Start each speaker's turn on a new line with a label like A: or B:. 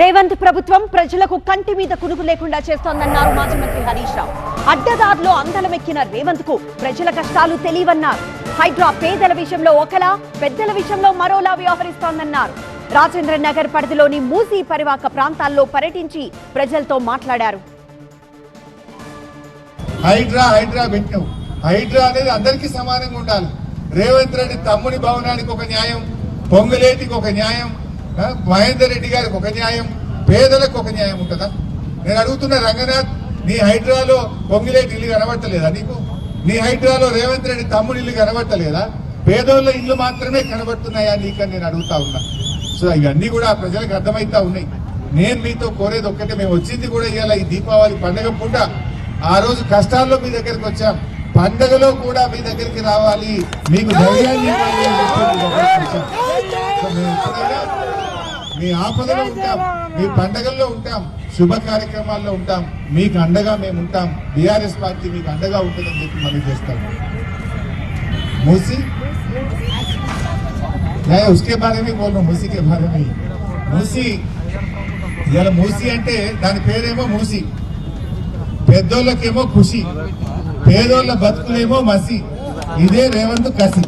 A: రేవంత్ ప్రభుత్వం ప్రజలకు కంటి మీద కునుకు లేకుండా చేస్తోందన్నారు మాజీ మంత్రి హరీష్ రావు. అడ్డదారులో అందలమెక్కిన రేవంత్కు ప్రజల కష్టాలు తెలియవన్నారు. హైడ్రా పేదల విషయంలో ఒకలా పెద్దల విషయంలో మరోలా వ్యవహరిస్తోందన్నారు. రాజేంద్ర నగర్ పరిధిలోని మూసీ పరివాక ప్రాంతాల్లో పర్యటించి ప్రజలతో మాట్లాడారు.
B: హైడ్రా హైడ్రా పెట్టినావు. హైడ్రా అనేది అందరికీ సమానంగా ఉండాలి. రేవంత్ రెడ్డి తమ్ముని భవనానికి ఒక న్యాయం పొంగులేటికి ఒక న్యాయం మహేందర్ రెడ్డి గారికి ఒక న్యాయం పేదలకు ఒక న్యాయం ఉంటుందా? నేను అడుగుతున్న రంగనాథ్ నీ హైడ్రాలో పొంగిలేటి ఇల్లు కనబడతలేదా నీకు? నీ హైడ్రాలో రేవంత్ రెడ్డి తమ్ముడు ఇల్లు కనబడతలేదా? పేదోళ్ళ ఇల్లు మాత్రమే కనబడుతున్నాయా నీకని నేను అడుగుతా ఉన్నా. సో ఇవన్నీ కూడా ప్రజలకు అర్థమవుతా ఉన్నాయి. నేను మీతో కోరేది ఒక్కటే మేము వచ్చింది కూడా ఇవాళ ఈ దీపావళి పండగ పూట. ఆ రోజు కష్టాల్లో మీ దగ్గరికి వచ్చాం. పండగలో కూడా మీ దగ్గరికి రావాలి. మీకు ధైర్యాన్ని ఇవ్వాలి అని చెప్పి మీ ఆపదలో ఉంటాం మీ పండగల్లో ఉంటాం శుభ కార్యక్రమాల్లో ఉంటాం మీకు అండగా మేము ఉంటాం బీఆర్ఎస్ పార్టీ మీకు అండగా ఉంటుందని చెప్పి మనం చేస్తాం. మూసి? ఉస్కే బారే బోల్ మూసీకే బారే మూసి. ఇలా మూసి అంటే దాని పేరేమో మూసి. పెద్దోళ్ళకేమో ఖుషి పేదోళ్ళ బతుకులేమో మసి. ఇదే రేవంత్ కసి.